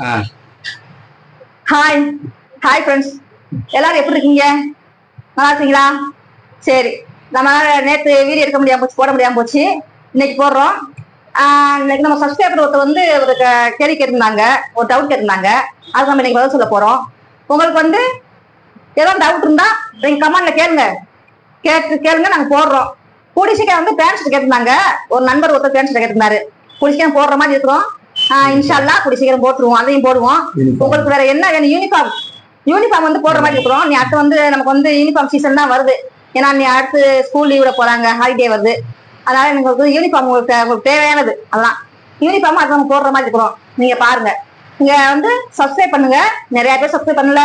Hi hi friends எல்லாரும் எப்படி இருக்கீங்க? நல்லா இருக்கீங்களா? சரி. நம்ம நேற்று வீடியோ எடுக்க முடியாம போச்சு போட முடியாம போச்சு. இன்னைக்கு போடுறோம். இன்னைக்கு நம்ம சப்ஸ்கிரைபர் ஒருத்தர் வந்து ஒரு கேள்வி கேட்டிருந்தாங்க. ஒரு டவுட் கேட்டிருந்தாங்க. அதுக்கு நம்ம இன்னைக்கு பதில் சொல்ல போறோம். உங்களுக்கு வந்து ஏதாவது டவுட் இருந்தா நீங்க கமெண்ட்ல கேளுங்க. கேட்டு கேளுங்க நாங்க போடுறோம். கூடி சீக்கிரம் வந்து பேரண்ட்ஸ் கேட்டிருந்தாங்க. ஒரு நண்பர் ஒருத்தர் பேரண்ட்ஸ் கேட்டிருந்தாரு. கூடி சீக்கிரம் போடுற மாதிரி இருக்கிறோம். இன்ஷால்லா கூடி சீக்கிரம் போட்டுருவோம். அதையும் போடுவோம். உங்களுக்கு வேற என்ன வேணும்? யூனிஃபார்ம் யூனிஃபார்ம் வந்து போடுற மாதிரி இருக்கிறோம். நீ அடுத்து வந்து நமக்கு வந்து யூனிஃபார்ம் சீசன் தான் வருது. ஏன்னா நீ அடுத்து ஸ்கூல் லீவ்ல போறாங்க. ஹாலிடே வருது. அதனால எனக்கு வந்து யூனிஃபார்ம் உங்களுக்கு உங்களுக்கு தேவையானது. அதெல்லாம் யூனிஃபார்ம் அது நம்ம போடுற மாதிரி இருக்கிறோம். நீங்க பாருங்க. நீங்க வந்து சப்ஸ்கிரைப் பண்ணுங்க. நிறைய பேர் சப்ஸ்கிரைப் பண்ணல.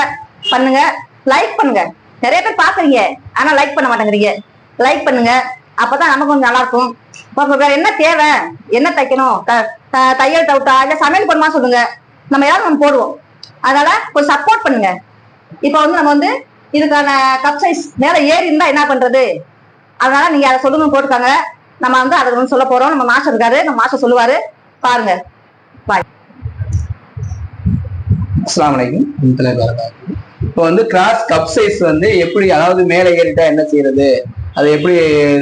பண்ணுங்க. லைக் பண்ணுங்க. நிறைய பேர் பாக்குறீங்க ஆனா லைக் பண்ண மாட்டேங்கிறீங்க. லைக் பண்ணுங்க. அப்பதான் நமக்கு கொஞ்சம் நல்லா இருக்கும். உங்களுக்கு வேற என்ன தேவை? என்ன தைக்கணும்? தையல் டவுட்டா இல்ல சமையல் பண்ணுமா சொல்லுங்க. நம்ம யாரும் நம்ம போடுவோம். அதனால கொஞ்சம் சப்போர்ட் பண்ணுங்க. இப்போ வந்து நம்ம வந்து இதுக்கான கப் சைஸ் மேல ஏறி இருந்தா என்ன பண்றது? அதனால நீங்க அதை சொல்லுங்க போட்டுக்காங்க நம்ம வந்து அதை வந்து சொல்ல போறோம். நம்ம மாஸ்டர் இருக்காரு. நம்ம மாஸ்டர் சொல்லுவாரு. பாருங்க. பாய் அஸ்ஸலாமு அலைக்கும். இப்போ வந்து கிராஸ் கப் சைஸ் வந்து எப்படி அதாவது மேலே ஏறிட்டா என்ன செய்யறது? அதை எப்படி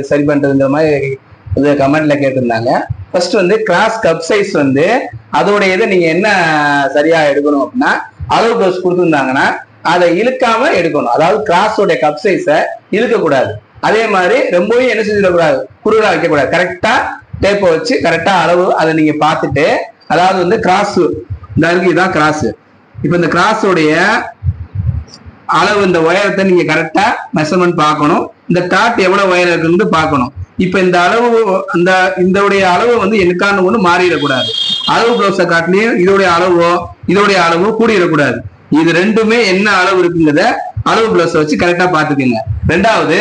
சரி பண்றதுங்கிற மாதிரி இது கமெண்ட்ல கேட்டிருந்தாங்க. ஃபர்ஸ்ட் வந்து கிளாஸ் கப் சைஸ் வந்து அதோட இதை நீங்க என்ன சரியா எடுக்கணும் அப்படின்னா அளவு ப்ளவுஸ் கொடுத்துருந்தாங்கன்னா அதை இழுக்காம எடுக்கணும். அதாவது கிராஸோட கப் சைஸை இழுக்க கூடாது அதே மாதிரி ரொம்பவும் என்ன செஞ்சிடக்கூடாது? குறுகலா வைக்கக்கூடாது. கரெக்டா டேப்பை வச்சு கரெக்டா அளவு அதை நீங்க பார்த்துட்டு அதாவது வந்து கிராஸ் இந்த இருக்கு இதுதான் கிராஸ் இப்போ இந்த கிராஸோடைய அளவு இந்த உயரத்தை நீங்க கரெக்டா மெஷர்மெண்ட் பார்க்கணும். இந்த டாட் எவ்வளவு உயரம் இருக்குன்னு பார்க்கணும். இப்ப இந்த அளவு அந்த இதோடைய அளவு வந்து எனக்கான ஒண்ணு மாறிடக்கூடாது. அளவு பிளவுஸை காட்டிலையும் இதோடைய அளவோ இதோடைய அளவோ கூடிடக்கூடாது. இது ரெண்டுமே என்ன அளவு இருக்குங்கிறத அளவு பிளவுஸை வச்சு கரெக்டா பாத்துக்கோங்க ரெண்டாவது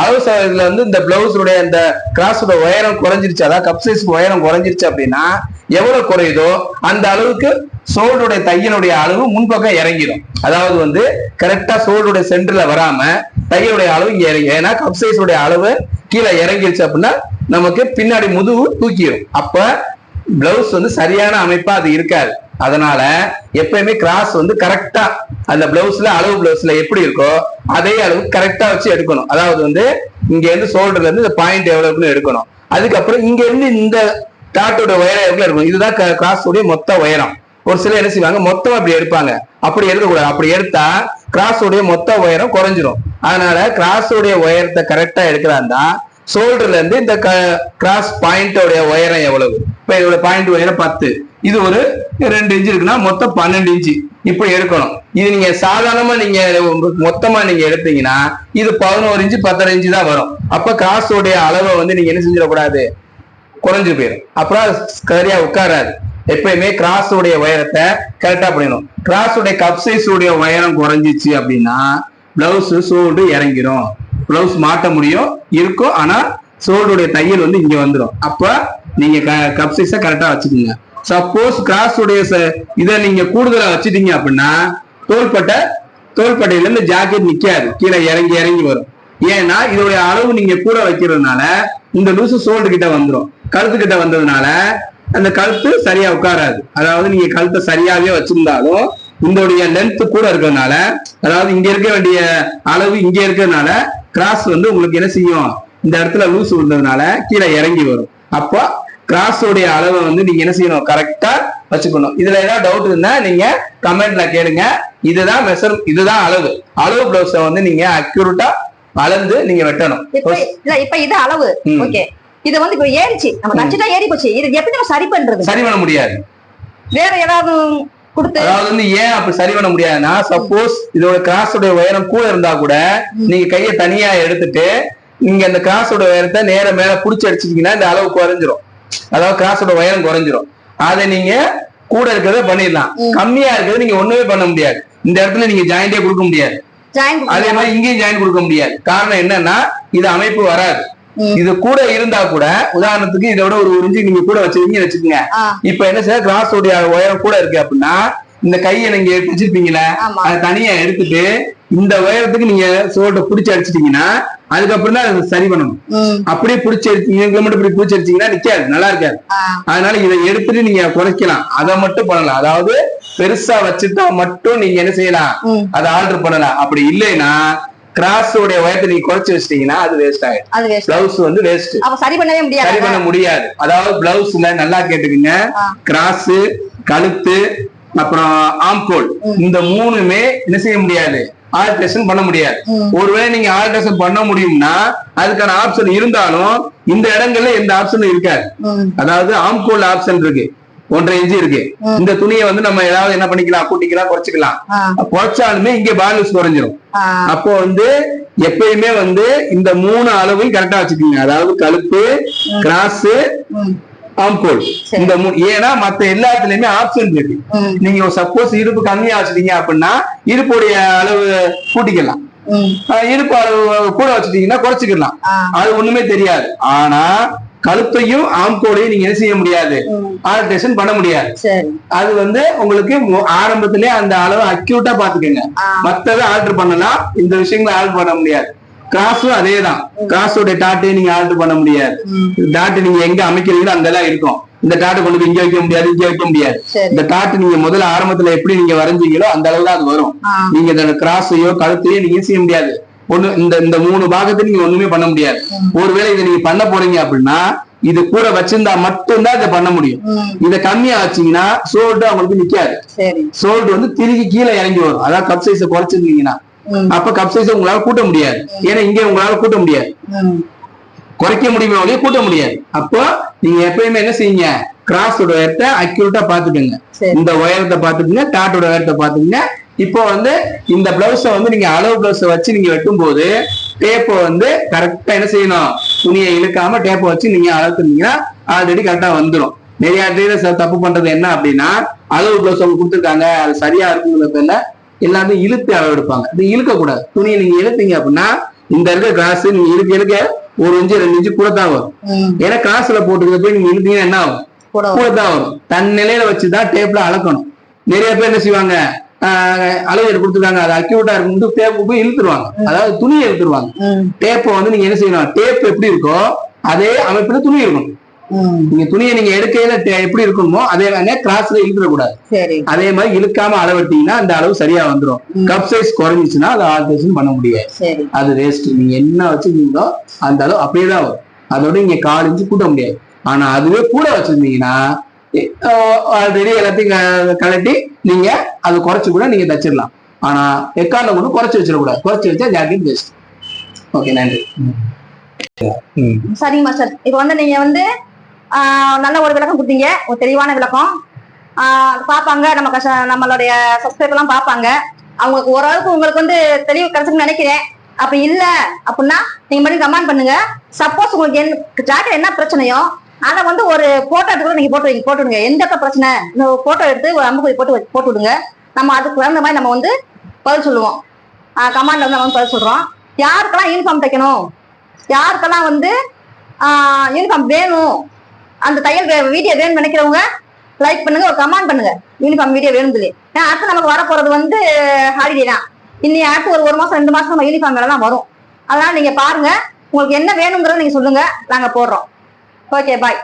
அளவு சதவீதத்துல வந்து இந்த பிளவுஸுடைய இந்த கிராஸோட உயரம் குறைஞ்சிருச்சு. அதாவது கப் சைஸ் உயரம் குறைஞ்சிருச்சு அப்படின்னா எவ்வளவு குறையுதோ அந்த அளவுக்கு சோல்டுடைய தையலுடைய அளவு முன்பக்கம் இறங்கிடும். அதாவது வந்து கரெக்டா சோல்டுடைய சென்டர்ல வராம தையலுடைய அளவு இங்க இறங்கி ஏன்னா கப் சைஸ் உடைய அளவு கீழே இறங்கிருச்சு அப்படின்னா நமக்கு பின்னாடி முதுகு தூக்கிடும் அப்ப பிளவுஸ் வந்து சரியான அமைப்பா அது இருக்காது. அதனால எப்பயுமே கிராஸ் வந்து கரெக்டா அந்த பிளவுஸ்ல அளவு பிளவுஸ்ல எப்படி இருக்கோ அதே அளவு கரெக்டா வச்சு எடுக்கணும். அதாவது வந்து இங்க இருந்து ஷோல்டர்ல இருந்து இந்த பாயிண்ட் எவ்வளவு இருக்குன்னு எடுக்கணும். அதுக்கப்புறம் இங்க இருந்து இந்த டாட்டோட உயரம் எவ்வளவு இருக்கும் இதுதான் கிராஸ் உடைய மொத்த உயரம். ஒரு சிலர் என்ன செய்வாங்க மொத்தம் அப்படி எடுப்பாங்க. அப்படி எடுக்கக்கூடாது. அப்படி எடுத்தா கிராஸ் உடைய மொத்த உயரம் குறைஞ்சிரும். அதனால கிராஸ் உடைய உயரத்தை கரெக்டா எடுக்கிறாந்தா ஷோல்டர்ல இருந்து இந்த கிராஸ் பாயிண்டோடைய உயரம் எவ்வளவு? இப்ப இதோட பாயிண்ட் உயரம் பத்து. இது ஒரு ரெண்டு இன்ச்சு இருக்குன்னா மொத்தம் பன்னெண்டு இன்ச்சு இப்படி எடுக்கணும். இது நீங்க சாதாரணமா நீங்க மொத்தமா நீங்க எடுத்தீங்கன்னா இது பதினோரு இன்ச்சு பத்தரை இன்ச்சு தான் வரும். அப்ப கிராஸோடைய அளவை வந்து நீங்க என்ன செஞ்சிடக்கூடாது? குறைஞ்சு போயிடும் அப்புறம் சரியா உட்காராது. எப்பயுமே கிராஸ் உடைய உயரத்தை கரெக்டா பண்ணிடணும் கிராஸ் உடைய கப் சைஸ் உடைய உயரம் குறைஞ்சிச்சு அப்படின்னா பிளவுஸ் சோல்டு இறங்கிரும். பிளவுஸ் மாட்ட முடியும் இருக்கும். ஆனா சோல்டுடைய தையல் வந்து இங்க வந்துடும் அப்ப நீங்க கப் சைஸ கரெக்டா வச்சுக்கோங்க. சப்போஸ் கிராஸ் உடைய இதை நீங்க கூடுதலா வச்சுட்டீங்க அப்படின்னா தோள்பட்டை தோள்பட்டையில இருந்து ஜாக்கெட் நிக்காது. கீழே இறங்கி இறங்கி வரும். ஏன்னா இதோடைய அளவு நீங்க கூட வைக்கிறதுனால இந்த லூசு சோல்டு கிட்ட வந்துடும் கழுத்து கிட்ட வந்ததுனால அந்த கழுத்து சரியா உட்காராது. அதாவது நீங்க கழுத்தை சரியாவே வச்சிருந்தாலும் இதோடைய லென்த் கூட இருக்கிறதுனால அதாவது இங்க இருக்க வேண்டிய அளவு இங்க இருக்கிறதுனால கிராஸ் வந்து உங்களுக்கு என்ன செய்யும்? இந்த இடத்துல லூஸ் விழுந்ததுனால கீழே இறங்கி வரும். அப்போ கிராஸோடைய அளவை வந்து நீங்க என்ன செய்யணும்? கரெக்டா வச்சுக்கணும். இதுல ஏதாவது டவுட் இருந்தா நீங்க கமெண்ட்ல கேளுங்க. இதுதான் மெஷர் இதுதான் அளவு. அளவு பிளவுஸ வந்து நீங்க அக்யூரேட்டா அளந்து நீங்க வெட்டணும். இப்ப இது அளவு. ஓகே இது வந்து இப்ப ஏறிச்சு. நம்ம தச்சுட்டா ஏறி போச்சு. இது எப்படி நம்ம சரி பண்றது? சரி பண்ண முடியாது. வேற ஏதாவது கொடுத்து? அதாவது வந்து ஏன் அப்படி சரி பண்ண முடியாதுன்னா சப்போஸ் இதோட கிராஸோட உயரம் கூட இருந்தா கூட நீங்க கையை தனியா எடுத்துட்டு நீங்க அந்த கிராஸோட உயரத்தை நேர மேல புடிச்சு அடிச்சிட்டீங்கன்னா இந்த அளவு குறைஞ்சிரும். அதாவது கிராஸோட உயரம் குறைஞ்சிரும். அதை நீங்க கூட இருக்கிறத பண்ணிடலாம். கம்மியா இருக்கிறத நீங்க ஒண்ணுமே பண்ண முடியாது. இந்த இடத்துல நீங்க ஜாயிண்டே கொடுக்க முடியாது. ஜாயின் அதே மாதிரி இங்கேயும் ஜாயின் கொடுக்க முடியாது. காரணம் என்னன்னா இது அமைப்பு வராது. இது கூட இருந்தா கூட உதாரணத்துக்கு இதை விட ஒரு ஒரு இன்ச்சு நீங்க கூட வச்சிருக்கீங்கன்னு வச்சுக்கோங்க. இப்ப என்ன சார் கிராஸ் உடைய உயரம் கூட இருக்கு அப்படின்னா இந்த கையை நீங்க வச்சிருப்பீங்களே ஆமா. அதை தனியா எடுத்துட்டு இந்த உயரத்துக்கு நீங்க சோல்ட்ட புடிச்சு அடிச்சிட்டீங்கன்னா அதுக்கப்புறம் தான் அதை சரி பண்ணணும். அப்படியே பிடிச்சி எடுத்தீங்க மட்டும் இப்படி பிடிச்சி எடுத்தீங்கன்னா நிக்காது நல்லா இருக்காது. அதனால இதை எடுத்துட்டு நீங்க குறைக்கலாம். அதை மட்டும் பண்ணலாம். அதாவது பெருசா வச்சுட்டா மட்டும் நீங்க என்ன செய்யலாம்? அதை ஆர்டர் பண்ணலாம். அப்படி இல்லைன்னா கிராஸோட உயரத்தை நீங்க குறைச்சு வச்சிட்டீங்கன்னா அது வேஸ்ட் ஆயிடும். அது வேஸ்ட் பிளவுஸ் வந்து வேஸ்ட் அப்ப சரி பண்ணவே சரி முடியாது பண்ண முடியாது. அதாவது பிளவுஸ்ல நல்லா கேட்டுக்குங்க. கிராஸ் கழுத்து அப்புறம் ஆம்கோல். இந்த மூணுமே என்ன செய்ய முடியாது? ஆல்ட்ரேஷன் பண்ண முடியாது. ஒருவேளை நீங்க ஆல்ட்ரேஷன் பண்ண முடியும்னா அதுக்கான ஆப்ஷன் இருந்தாலும் இந்த இடங்கள்ல எந்த ஆப்ஷனும் இருக்காது. அதாவது ஆம்கோல் ஆப்ஷன் இருக்கு. ஒன்றரை இன்ச்சு இருக்கு. இந்த துணியை வந்து நம்ம ஏதாவது என்ன பண்ணிக்கலாம் கூட்டிக்கலாம் குறைச்சிக்கலாம். குறைச்சாலுமே இங்க பேலன்ஸ் குறைஞ்சிரும். அப்போ வந்து எப்பயுமே வந்து இந்த மூணு அளவையும் கரெக்டா வச்சுக்கோங்க. அதாவது கழுத்து கிராஸ் ஆம்கோல். இந்த ஏன்னா மத்த எல்லாத்துலயுமே ஆப்ஷன் இருக்கு. நீங்க சப்போஸ் இடுப்பு கம்மியா வச்சுட்டீங்க அப்படின்னா இடுப்புடைய அளவு கூட்டிக்கலாம். இடுப்பு அளவு கூட வச்சுட்டீங்கன்னா குறைச்சிக்கலாம். அது ஒண்ணுமே தெரியாது. ஆனா கழுத்தையும் ஆம்கோலையும் நீங்க என்ன செய்ய முடியாது? ஆல்ட்ரேஷன் பண்ண முடியாது. அது வந்து உங்களுக்கு ஆரம்பத்திலே அந்த அளவு அக்யூட்டா பாத்துக்கோங்க மத்ததை ஆல்டர் பண்ணலாம் இந்த விஷயங்களை ஆல்டர் பண்ண முடியாது. கிராஸும் அதே தான் கிராஸோட டாட்டையும் நீங்க ஆல்டர் பண்ண முடியாது. ம். டாட் நீங்க எங்க அமைக்கிறீங்களோ அங்கெல்லாம் இருக்கும். இந்த டாட்டை கொண்டு இங்க வைக்க முடியாது இங்க வைக்க முடியாது. இந்த டாட் நீங்க முதல்ல ஆரம்பத்துல எப்படி நீங்க வரைஞ்சீங்களோ அந்த அளவு தான் அது வரும். நீங்க கிராஸையோ கழுத்தையோ நீங்க செய்ய முடியாது. ஒண்ணு இந்த இந்த மூணு பாகத்தை நீங்க ஒண்ணுமே பண்ண முடியாது. ஒருவேளை இதை நீங்க பண்ண போறீங்க அப்படின்னா இது கூட வச்சிருந்தா மட்டும்தான் இதை பண்ண முடியும். இதை கம்மியா வச்சீங்கன்னா சோல்டு அவங்களுக்கு நிக்காது. சோல்டு வந்து திருகி கீழே இறங்கி வரும். அதாவது கப் சைஸை குறைச்சிருந்தீங்கன்னா. அப்ப கப் சைஸை உங்களால கூட்ட முடியாது. ஏன்னா இங்க உங்களால கூட்ட முடியாது. குறைக்க முடியுமே ஒழிய கூட்ட முடியாது. அப்போ நீங்க எப்பயுமே என்ன செய்யுங்க? கிராஸோட உயரத்தை அக்யூரேட்டா பாத்துக்கோங்க இந்த உயரத்தை பாத்துக்கோங்க டாட்டோட உயரத்தை பாத்துக்கோங்க இப்போ வந்து இந்த பிளவுஸை வந்து நீங்க அளவு பிளவுஸை வச்சு நீங்க வெட்டும் போது டேப்பை வந்து கரெக்டா என்ன செய்யணும்? துணியை இழுக்காம டேப்பை வச்சு நீங்க அளவுக்குனீங்கன்னா ஆல்ரெடி கரெக்டா வந்துடும் நிறைய இடத்துல தப்பு பண்றது என்ன அப்படின்னா அளவு பிளவுஸ் அவங்க கொடுத்துருக்காங்க அது சரியா இருக்குங்கிற பேர்ல எல்லாமே இழுத்து அளவு எடுப்பாங்க. இது இழுக்க கூடாது துணியை நீங்க இழுத்தீங்க அப்படின்னா இந்த இருக்க கிராஸ் நீங்க இழுக்க இழுக்க ஒரு இன்ச்சு ரெண்டு இன்ச்சு கூட தான் வரும். ஏன்னா கிராஸ்ல போட்டுக்கிறத போய் நீங்க இழுத்தீங்கன்னா என்ன ஆகும்? கூட கூட தான் வரும். தன் நிலையில வச்சுதான் டேப்ல அளக்கணும் நிறைய பேர் என்ன செய்வாங்க? ஆஹ் அளவு எடுத்து கொடுத்துருக்காங்க. அது அக்யூட்டா இருக்கும் டேப்பு போய் இழுத்துருவாங்க. அதாவது துணியை இழுத்துருவாங்க. டேப்பை வந்து நீங்க என்ன செய்யணும்? டேப் எப்படி இருக்கோ அதே அமைப்புல துணி இருக்கணும் நீங்க துணியை நீங்க எடுக்கையில எப்படி இருக்கணுமோ அதே மாதிரி கிராஸ்ல இழுத்துடக்கூடாது. சரி. அதே மாதிரி இழுக்காம அளவெட்டீங்கன்னா அந்த அளவு சரியா வந்துடும். கப் சைஸ் குறைஞ்சிச்சுன்னா அதை ஆல்ட்ரேஷன் பண்ண முடியாது. அது வேஸ்ட் நீங்க என்ன வச்சிருந்தீங்களோ அந்த அளவு அப்படியே தான் வரும். அதோட இங்க கால் இன்ச்சு கூட்ட முடியாது. ஆனா அதுவே கூட வச்சிருந்தீங்கன்னா ஆல்ரெடி எல்லாத்தையும் கலட்டி நீங்க அது குறைச்சு கூட நீங்க தச்சிடலாம். ஆனா எக்கார்ல கூட குறைச்சு வச்சிடக்கூடாது. குறைச்சு வச்சா ஜாக்கெட் பெஸ்ட் ஓகே நன்றி. சரிங்கம்மா சரிங்க மாஸ்டர் இப்போ வந்து நீங்க வந்து ஆஹ், நல்ல ஒரு விளக்கம் கொடுத்தீங்க. ஒரு தெளிவான விளக்கம். ஆஹ், பார்ப்பாங்க. நம்ம கஷ்ட நம்மளுடைய சப்ஸ்கிரைப் எல்லாம் பார்ப்பாங்க. அவங்களுக்கு ஓரளவுக்கு உங்களுக்கு வந்து தெளிவு கிடைச்சுன்னு நினைக்கிறேன். அப்படி இல்ல அப்படின்னா நீங்க மட்டும் கமெண்ட் பண்ணுங்க. சப்போஸ் உங்களுக்கு என் ஜாக்கெட் என்ன பிரச்சனையோ அதை வந்து ஒரு போட்டோ எடுத்து கூட நீங்க போட்டு வைங்க போட்டு விடுங்க. எந்த பிரச்சனை இந்த போட்டோ எடுத்து ஒரு அம்புக்குறி போட்டு வை- போட்டு விடுங்க. நம்ம அதுக்கு தகுந்த மாதிரி நம்ம வந்து பதில் சொல்லுவோம். கமாண்ட்ல வந்து நம்ம வந்து பதில் சொல்றோம். யாருக்கெல்லாம் யூனிஃபார்ம் தைக்கணும்? யாருக்கெல்லாம் வந்து யூனிஃபார்ம் வேணும்? அந்த தையல் வீடியோ வேணும்னு நினைக்கிறவங்க லைக் பண்ணுங்க ஒரு கமெண்ட் பண்ணுங்க. யூனிஃபார்ம் வீடியோ வேணும் சொல்லி. ஏன்னா அடுத்து நமக்கு வர போறது வந்து ஹாலிடே தான். இன்னி அடுத்து ஒரு ஒரு மாசம் ரெண்டு மாசம் நம்ம யூனிஃபார்ம் வேலை தான் வரும். அதனால நீங்க பாருங்க உங்களுக்கு என்ன வேணுங்கிறத நீங்க சொல்லுங்க. நாங்க போடுறோம். Okay bye